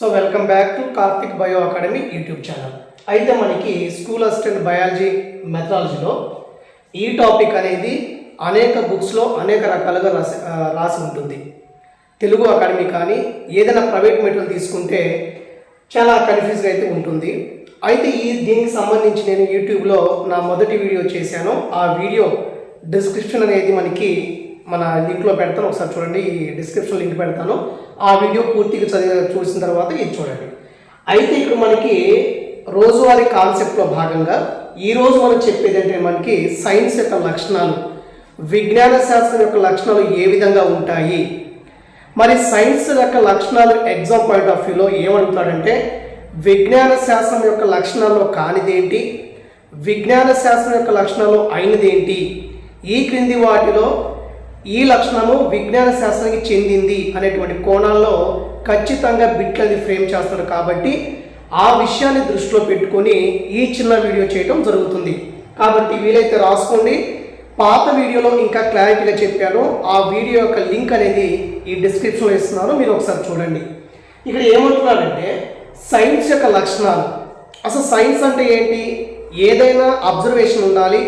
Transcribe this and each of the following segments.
So welcome back to Karthik bio academy YouTube channel అయితే మనకి school assistant biology మెథడాలజీలో ఈ topic అనేది అనేక బుక్స్లో అనేక రకాలుగా రాసి రాసి ఉంటుంది. తెలుగు అకాడమీ కానీ ఏదైనా ప్రైవేట్ మెటీరియల్ తీసుకుంటే చాలా కన్ఫ్యూజ్గా అయితే ఉంటుంది. అయితే ఈ దీనికి సంబంధించి నేను యూట్యూబ్లో నా మొదటి వీడియో చేశాను. ఆ వీడియో డిస్క్రిప్షన్ అనేది మనకి మన లింక్లో పెడతాను. ఒకసారి చూడండి ఈ డిస్క్రిప్షన్ లింక్ పెడతాను. ఆ వీడియో పూర్తిగా చదివి చూసిన తర్వాత ఇది చూడండి. అయితే ఇక్కడ మనకి రోజువారీ కాన్సెప్ట్లో భాగంగా ఈరోజు మనం చెప్పేది అంటే మనకి సైన్స్ యొక్క లక్షణాలు విజ్ఞాన శాస్త్రం యొక్క లక్షణాలు ఏ విధంగా ఉంటాయి? మరి సైన్స్ యొక్క లక్షణాలు ఎగ్జామ్ పాయింట్ ఆఫ్ వ్యూలో ఏమడుగుతాడంటే విజ్ఞాన శాస్త్రం యొక్క లక్షణాల్లో కానిదేంటి? విజ్ఞాన శాస్త్రం యొక్క లక్షణాలు అయినదేంటి? ఈ క్రింది వాటిలో ఈ లక్షణము విజ్ఞాన శాస్త్రానికి చెందింది అనేటువంటి కోణాల్లో ఖచ్చితంగా బిట్లది ఫ్రేమ్ చేస్తాడు కాబట్టి ఆ విషయాన్ని దృష్టిలో పెట్టుకొని ఈ చిన్న వీడియో చేయడం జరుగుతుంది. కాబట్టి వీలైతే రాసుకోండి. పాత వీడియోలో ఇంకా క్లారిటీగా చెప్పాను. ఆ వీడియో యొక్క లింక్ అనేది ఈ డిస్క్రిప్షన్లో ఇస్తున్నాను. మీరు ఒకసారి చూడండి. ఇక్కడ ఏమంటున్నారంటే సైన్స్ యొక్క లక్షణాలు. అసలు సైన్స్ అంటే ఏంటి? ఏదైనా అబ్జర్వేషన్ ఉండాలి.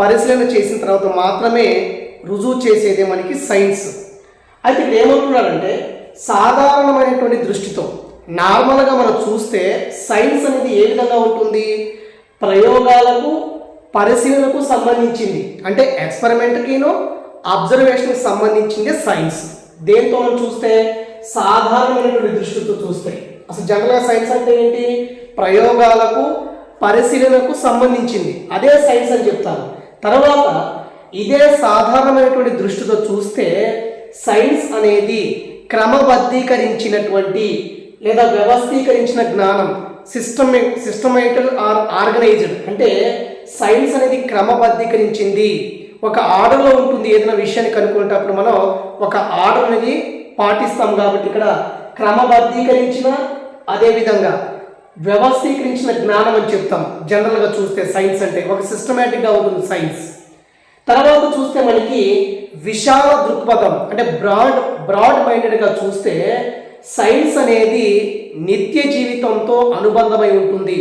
పరిశీలన చేసిన తర్వాత మాత్రమే రుజువు చేసేదే మనకి సైన్స్. అయితే ఇక్కడ ఏమంటున్నారంటే సాధారణమైనటువంటి దృష్టితో నార్మల్గా మనం చూస్తే సైన్స్ అనేది ఏ విధంగా ఉంటుంది? ప్రయోగాలకు పరిశీలనకు సంబంధించింది. అంటే ఎక్స్పెరిమెంట్కిను అబ్జర్వేషన్కి సంబంధించింది సైన్స్. దేంతో మనం చూస్తే? సాధారణమైనటువంటి దృష్టితో చూస్తే. అసలు జనరల్గా సైన్స్ అంటే ఏంటి? ప్రయోగాలకు పరిశీలనకు సంబంధించింది. అదే సైన్స్ అని చెప్తాను తర్వాత ఇదే సాధారణమైనటువంటి దృష్టితో చూస్తే సైన్స్ అనేది క్రమబద్ధీకరించినటువంటి లేదా వ్యవస్థీకరించిన జ్ఞానం సిస్టమే సిస్టమేటల్ ఆర్ ఆర్గనైజ్డ్. అంటే సైన్స్ అనేది క్రమబద్ధీకరించింది. ఒక ఆర్డర్లో ఉంటుంది ఏదైనా విషయాన్ని కనుక్కునేటప్పుడు మనం ఒక ఆర్డర్ అనేది పాటిస్తాం కాబట్టి ఇక్కడ క్రమబద్ధీకరించిన అదేవిధంగా వ్యవస్థీకరించిన జ్ఞానం అని చెప్తాం. జనరల్గా చూస్తే సైన్స్ అంటే ఒక సిస్టమేటిక్గా ఉంటుంది సైన్స్. తర్వాత చూస్తే మనకి విశాల దృక్పథం అంటే బ్రాడ్ బ్రాడ్ మైండెడ్గా చూస్తే సైన్స్ అనేది నిత్య జీవితంతో అనుబంధమై ఉంటుంది.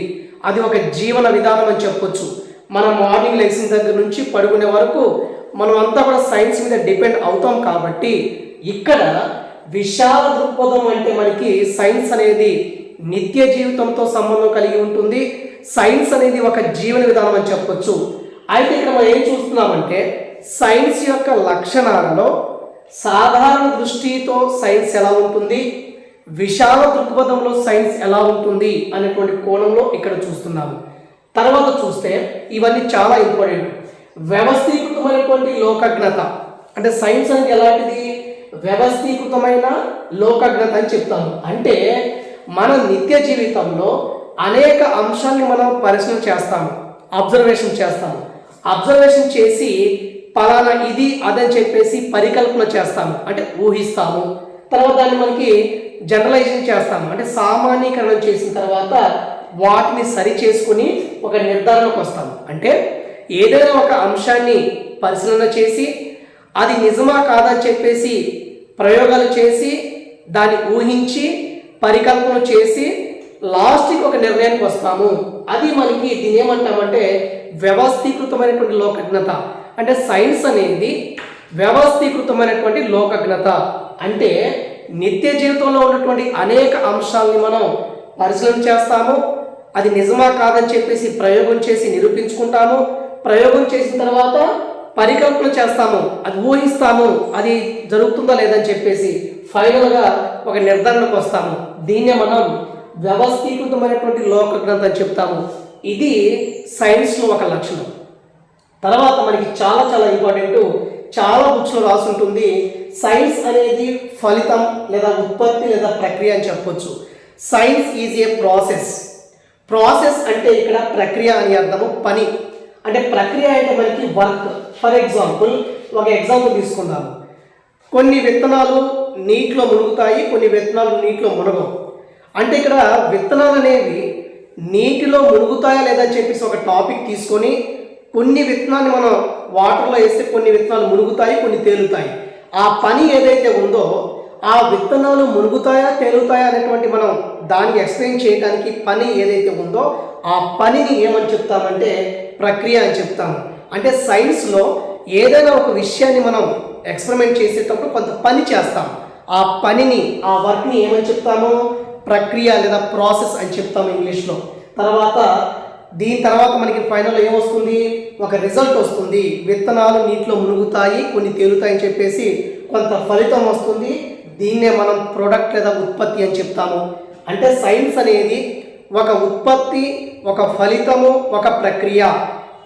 అది ఒక జీవన విధానం అని చెప్పొచ్చు. మనం మార్నింగ్ లెగ్సిన దగ్గర నుంచి పడుకునే వరకు మనం అంతా కూడా సైన్స్ మీద డిపెండ్ అవుతాం కాబట్టి ఇక్కడ విశాల దృక్పథం అంటే మనకి సైన్స్ అనేది నిత్య జీవితంతో సంబంధం కలిగి ఉంటుంది. సైన్స్ అనేది ఒక జీవన విధానం అని చెప్పొచ్చు. అయితే ఇక్కడ మనం ఏం చూస్తున్నామంటే సైన్స్ యొక్క లక్షణాలలో సాధారణ దృష్టితో సైన్స్ ఎలా ఉంటుంది? విశాల దృక్పథంలో సైన్స్ ఎలా ఉంటుంది అనేటువంటి కోణంలో ఇక్కడ చూస్తున్నాము. తర్వాత చూస్తే ఇవన్నీ చాలా ఇంపార్టెంట్. వ్యవస్థీకృతమైనటువంటి లోకజ్ఞత. అంటే సైన్స్ అనేది ఎలాంటిది? వ్యవస్థీకృతమైన లోకజ్ఞత అని చెప్తాము. అంటే మన నిత్య జీవితంలో అనేక అంశాన్ని మనం పరిశీలన చేస్తాము అబ్జర్వేషన్ చేస్తాము. అబ్జర్వేషన్ చేసి పలానా ఇది అదని చెప్పేసి పరికల్పన చేస్తాము. అంటే ఊహిస్తాము. తర్వాత దాన్ని మనకి జనరలైజేషన్ చేస్తాము. అంటే సామాన్యీకరణ చేసిన తర్వాత వాటిని సరి చేసుకుని ఒక నిర్ధారణకు వస్తాము. అంటే ఏదైనా ఒక అంశాన్ని పరిశీలన చేసి అది నిజమా కాదని చెప్పేసి ప్రయోగాలు చేసి దాన్ని ఊహించి పరికల్పన చేసి లాస్ట్కి ఒక నిర్ణయానికి వస్తాము. అది మనకి దీని ఏమంటామంటే వ్యవస్థీకృతమైనటువంటి లోకజ్ఞత. అంటే సైన్స్ అనేది వ్యవస్థీకృతమైనటువంటి లోకజ్ఞత. అంటే నిత్య జీవితంలో ఉన్నటువంటి అనేక అంశాలని మనం పరిశీలన చేస్తాము. అది నిజమా కాదని చెప్పేసి ప్రయోగం చేసి నిరూపించుకుంటాము. ప్రయోగం చేసిన తర్వాత పరికల్పన చేస్తాము. అది ఊహిస్తాము. అది జరుగుతుందా లేదని చెప్పేసి ఫైనల్గా ఒక నిర్ధారణకు వస్తాము. దీన్నే మనం వ్యవస్థీకృతమైనటువంటి లోకజ్ఞత అని చెప్తాము. ఇది సైన్స్లో ఒక లక్షణం. తర్వాత మనకి చాలా చాలా ఇంపార్టెంట్. చాలా బుక్స్లో రాసి ఉంటుంది. సైన్స్ అనేది ఫలితం లేదా ఉత్పత్తి లేదా ప్రక్రియ అని చెప్పొచ్చు. Science is a process. Process అంటే ఇక్కడ ప్రక్రియ అని అర్థము పని. అంటే ప్రక్రియ అంటే మనకి వర్క్. ఫర్ ఎగ్జాంపుల్ ఒక ఎగ్జాంపుల్ తీసుకుందాము. కొన్ని విత్తనాలు నీటిలో మునుగుతాయి కొన్ని విత్తనాలు నీటిలో మునగవు. అంటే ఇక్కడ విత్తనాలు అనేవి నీటిలో మునుగుతాయా లేదని చెప్పేసి ఒక టాపిక్ తీసుకొని కొన్ని విత్తనాన్ని మనం వాటర్లో వేస్తే కొన్ని విత్తనాలు మునుగుతాయి కొన్ని తేలుతాయి. ఆ పని ఏదైతే ఉందో ఆ విత్తనాలు మునుగుతాయా తేలుతాయా అనేటువంటి మనం దాన్ని ఎక్స్ప్లెయిన్ చేయడానికి పని ఏదైతే ఉందో ఆ పనిని ఏమని చెప్తామంటే ప్రక్రియ అని చెప్తాము. అంటే సైన్స్లో ఏదైనా ఒక విషయాన్ని మనం ఎక్స్పెరిమెంట్ చేసేటప్పుడు కొంత పని చేస్తాం. ఆ పనిని ఆ వర్క్ని ఏమని చెప్తాము? ప్రక్రియ లేదా ప్రాసెస్ అని చెప్తాము ఇంగ్లీష్లో. తర్వాత దీని తర్వాత మనకి ఫైనల్ ఏమొస్తుంది? ఒక రిజల్ట్ వస్తుంది. విత్తనాలు నీటిలో మునుగుతాయి కొన్ని తేలుతాయని చెప్పేసి కొంత ఫలితం వస్తుంది. దీన్నే మనం ప్రోడక్ట్ లేదా ఉత్పత్తి అని చెప్తాము. అంటే సైన్స్ అనేది ఒక ఉత్పత్తి ఒక ఫలితము ఒక ప్రక్రియ.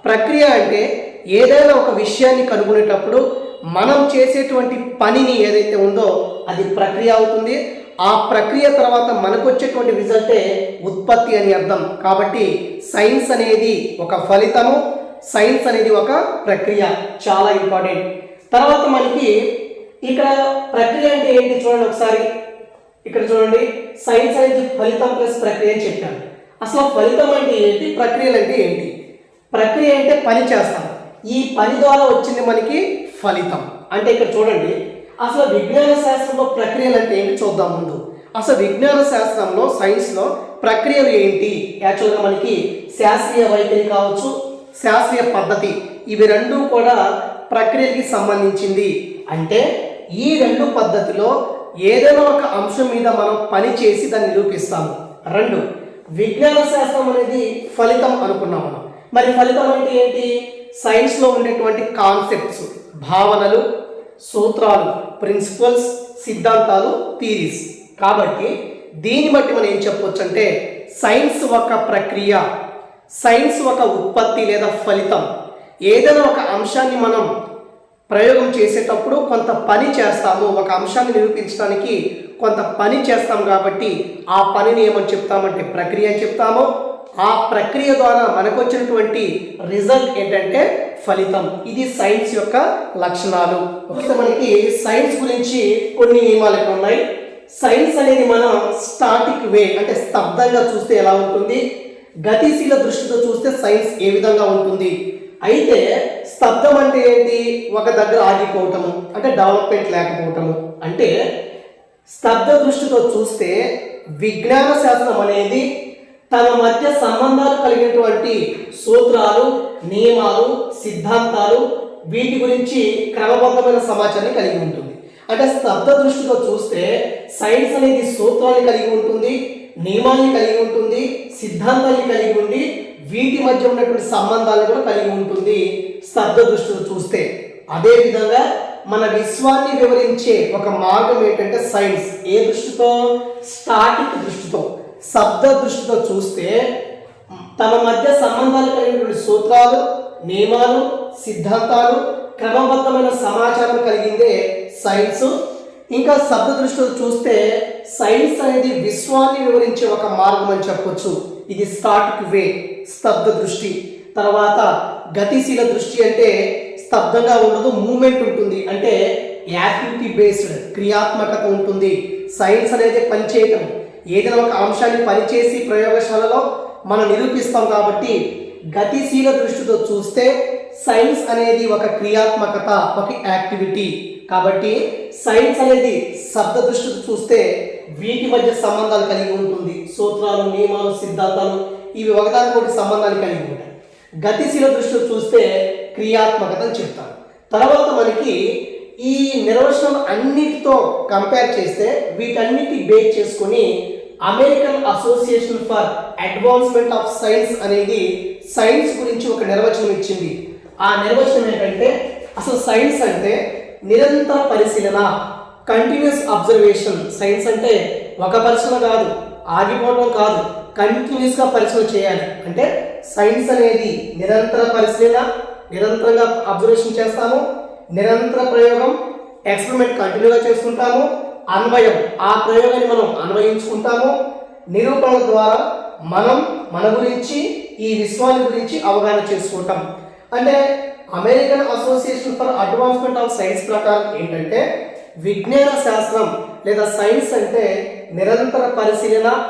ప్రక్రియ అంటే ఏదైనా ఒక విషయాన్ని కనుగొనేటప్పుడు మనం చేసేటువంటి పనిని ఏదైతే ఉందో అది ప్రక్రియ అవుతుంది. ఆ ప్రక్రియ తర్వాత మనకు వచ్చేటువంటి రిజల్టే ఉత్పత్తి అని అర్థం. కాబట్టి సైన్స్ అనేది ఒక ఫలితము సైన్స్ అనేది ఒక ప్రక్రియ. చాలా ఇంపార్టెంట్. తర్వాత మనకి ఇక్కడ ప్రక్రియ అంటే ఏంటి చూడండి ఒకసారి. ఇక్కడ చూడండి. సైన్స్ అనేది ఫలితం ప్లస్ ప్రక్రియ అని చెప్పాను అసలు ఫలితం అంటే ఏంటి? ప్రక్రియలు అంటే ఏంటి? ప్రక్రియ అంటే పని చేస్తాం. ఈ పని ద్వారా వచ్చింది మనకి ఫలితం. అంటే ఇక్కడ చూడండి. అసలు విజ్ఞాన శాస్త్రంలో ప్రక్రియలు అంటే ఏంటి చూద్దాం ముందు. అసలు విజ్ఞాన శాస్త్రంలో సైన్స్లో ప్రక్రియలు ఏంటి? యాక్చువల్గా మనకి శాస్త్రీయ వైఖరి కావచ్చు శాస్త్రీయ పద్ధతి ఇవి రెండు కూడా ప్రక్రియకి సంబంధించింది. అంటే ఈ రెండు పద్ధతిలో ఏదైనా ఒక అంశం మీద మనం పని చేసి దాన్ని నిరూపిస్తాము. రెండు విజ్ఞాన శాస్త్రం అనేది ఫలితం అనుకున్నాం మనం. మరి ఫలితం అంటే ఏంటి? సైన్స్లో ఉండేటువంటి కాన్సెప్ట్స్ భావనలు సూత్రాలు ప్రిన్సిపల్స్ సిద్ధాంతాలు థీరీస్ కాబట్టి దీన్ని బట్టి మనం ఏం చెప్పొచ్చు అంటే సైన్స్ ఒక ప్రక్రియ సైన్స్ ఒక ఉత్పత్తి లేదా ఫలితం. ఏదైనా ఒక అంశాన్ని మనం ప్రయోగం చేసేటప్పుడు కొంత పని చేస్తాము. ఒక అంశాన్ని నిరూపించడానికి కొంత పని చేస్తాం కాబట్టి ఆ పనిని ఏమని చెప్తామంటే ప్రక్రియ అని చెప్తాము. ఆ ప్రక్రియ ద్వారా మనకు వచ్చినటువంటి రిజల్ట్ ఏంటంటే ఫలితం. ఇది సైన్స్ యొక్క లక్షణాలు. ఓకే మనకి సైన్స్ గురించి కొన్ని నియమాలు ఇక్కడ ఉన్నాయి? సైన్స్ అనేది మనం స్టాటిక్ వే అంటే స్తబ్దంగా చూస్తే ఎలా ఉంటుంది? గతిశీల దృష్టితో చూస్తే సైన్స్ ఏ విధంగా ఉంటుంది? అయితే స్తబ్దం అంటే ఏంటి? ఒక దగ్గర ఆగిపోవటము అంటే డెవలప్మెంట్ లేకపోవటము. అంటే స్తబ్ద దృష్టితో చూస్తే విజ్ఞాన శాస్త్రం అనేది తమ మధ్య సంబంధాలు కలిగినటువంటి సూత్రాలు నియమాలు సిద్ధాంతాలు వీటి గురించి క్రమబద్ధమైన సమాచారాన్ని కలిగి ఉంటుంది. అంటే స్తబ్ద దృష్టితో చూస్తే సైన్స్ అనేది సూత్రాన్ని కలిగి ఉంటుంది నియమాల్ని కలిగి ఉంటుంది సిద్ధాంతాన్ని కలిగి ఉండి వీటి మధ్య ఉన్నటువంటి సంబంధాలను కూడా కలిగి ఉంటుంది స్తబ్ద దృష్టితో చూస్తే. అదేవిధంగా మన విశ్వాన్ని వివరించే ఒక మార్గం ఏంటంటే సైన్స్. ఏ దృష్టితో? స్టాటిక్ దృష్టితో. శబ్ద దృష్టితో చూస్తే తమ మధ్య సంబంధాలు కలిగినటువంటి సూత్రాలు నియమాలు సిద్ధాంతాలు క్రమబద్ధమైన సమాచారం కలిగిందే సైన్స్. ఇంకా శబ్ద దృష్టితో చూస్తే సైన్స్ అనేది విశ్వాన్ని వివరించే ఒక మార్గం అని చెప్పొచ్చు. ఇది స్టాటిక్ వే స్తబ్ద దృష్టి తర్వాత గతిశీల దృష్టి అంటే స్తబ్దంగా ఉండదు మూమెంట్ ఉంటుంది. అంటే యాక్టివిటీ బేస్డ్ క్రియాత్మకత ఉంటుంది. సైన్స్ అనేది పనిచేయటం. ఏదైనా ఒక అంశాన్ని పనిచేసి ప్రయోగశాలలో మనం నిరూపిస్తాం కాబట్టి గతిశీల దృష్టితో చూస్తే సైన్స్ అనేది ఒక క్రియాత్మకత ఒక యాక్టివిటీ. కాబట్టి సైన్స్ అనేది శబ్ద దృష్టితో చూస్తే వీటి మధ్య సంబంధాలు కలిగి ఉంటుంది. సూత్రాలు నియమాలు సిద్ధాంతాలు ఇవి ఒకదానికొకటి సంబంధాలు కలిగి ఉంటాయి. గతిశీల దృష్టితో చూస్తే క్రియాత్మకత అని చెప్తాం తర్వాత మనకి ఈ నిర్వచనం అన్నిటితో కంపేర్ చేస్తే వీటన్నిటి బేస్ చేసుకొని American association for advancement of science అనేది సైన్స్ గురించి ఒక నిర్వచనం ఇచ్చింది. ఆ నిర్వచనం ఏంటంటే అసలు సైన్స్ అంటే నిరంతర పరిశీలన కంటిన్యూస్ అబ్జర్వేషన్ సైన్స్ అంటే ఒక పరిశీలన కాదు ఆగిపోవడం కాదు కంటిన్యూస్గా పరిశీలన చేయాలి. అంటే సైన్స్ అనేది నిరంతర పరిశీలన నిరంతరంగా అబ్జర్వేషన్ చేస్తాము నిరంతర ప్రయోగం ఎక్స్పెరిమెంట్ కంటిన్యూగా చేస్తుంటాము అన్వయం. ఆ ప్రయోగాన్ని మనం అన్వయించుకుంటాము. నిరూపణ ద్వారా మనం మన గురించి ఈ విశ్వాన్ని గురించి అవగాహన చేసుకుంటాం. అంటే American association for advancement of science ప్రకారం ఏంటంటే విజ్ఞాన శాస్త్రం లేదా సైన్స్ అంటే నిరంతర పరిశీలన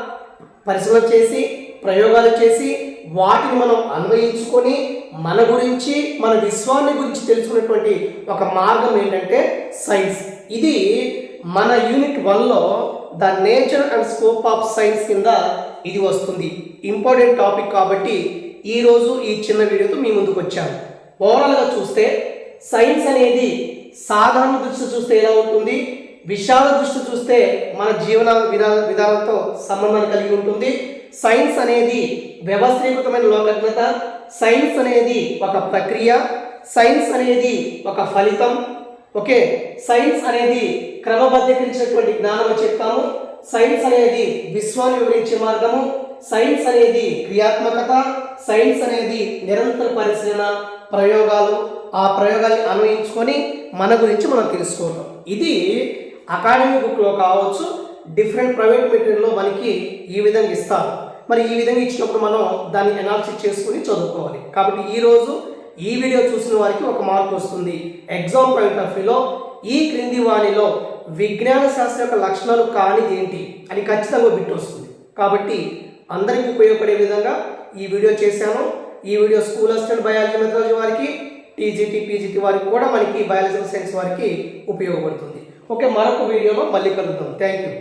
పరిశీలన చేసి ప్రయోగాలు చేసి వాటిని మనం అన్వయించుకొని మన గురించి మన విశ్వాన్ని గురించి తెలుసుకునేటువంటి ఒక మార్గం ఏంటంటే సైన్స్. ఇది మన యూనిట్ వన్లో the nature and scope of science కింద ఇది వస్తుంది. ఇంపార్టెంట్ టాపిక్ కాబట్టి ఈరోజు ఈ చిన్న వీడియోతో మీ ముందుకు వచ్చాను. ఓవరాల్గా చూస్తే సైన్స్ అనేది సాధారణ దృష్టి చూస్తే ఎలా ఉంటుంది? విశాల దృష్టి చూస్తే మన జీవన విధాన విధానంతో సంబంధం కలిగి ఉంటుంది. సైన్స్ అనేది వ్యవస్థీకృతమైన లోకజ్ఞత సైన్స్ అనేది ఒక ప్రక్రియ. సైన్స్ అనేది ఒక ఫలితం. ఓకే సైన్స్ అనేది క్రమబద్ధీకరించినటువంటి జ్ఞానం అని చెప్తాము. సైన్స్ అనేది విశ్వాన్ని వివరించే మార్గము. సైన్స్ అనేది క్రియాత్మకత. సైన్స్ అనేది నిరంతర పరిశీలన ప్రయోగాలు. ఆ ప్రయోగాల్ని అన్వయించుకొని మన గురించి మనం తెలుసుకోవటం ఇది అకాడమిక్ బుక్లో కావచ్చు డిఫరెంట్ ప్రైవేట్ మెటీరియల్లో మనకి ఈ విధంగా ఇస్తారు. మరి ఈ విధంగా ఇచ్చినప్పుడు మనం దాన్ని ఎనాలిసిస్ చేసుకుని చదువుకోవాలి. కాబట్టి ఈరోజు ఈ వీడియో చూసిన వారికి ఒక మార్క్ వస్తుంది. ఎగ్జామ్ పాయింట్ ఆఫ్ వ్యూలో ఈ క్రింది వాణిలో విజ్ఞాన శాస్త్రం యొక్క లక్షణాలు కానిది ఏంటి అని ఖచ్చితంగా బిట్ వస్తుంది. కాబట్టి అందరికీ ఉపయోగపడే విధంగా ఈ వీడియో చేశాను. ఈ video school assistant biology methodology వారికి టీజీటీ పీజీటీ వారికి కూడా మనకి బయాలజికల్ సైన్స్ వారికి ఉపయోగపడుతుంది. ఓకే మరొక వీడియోలో మళ్ళీ కలుద్దాం. Thank you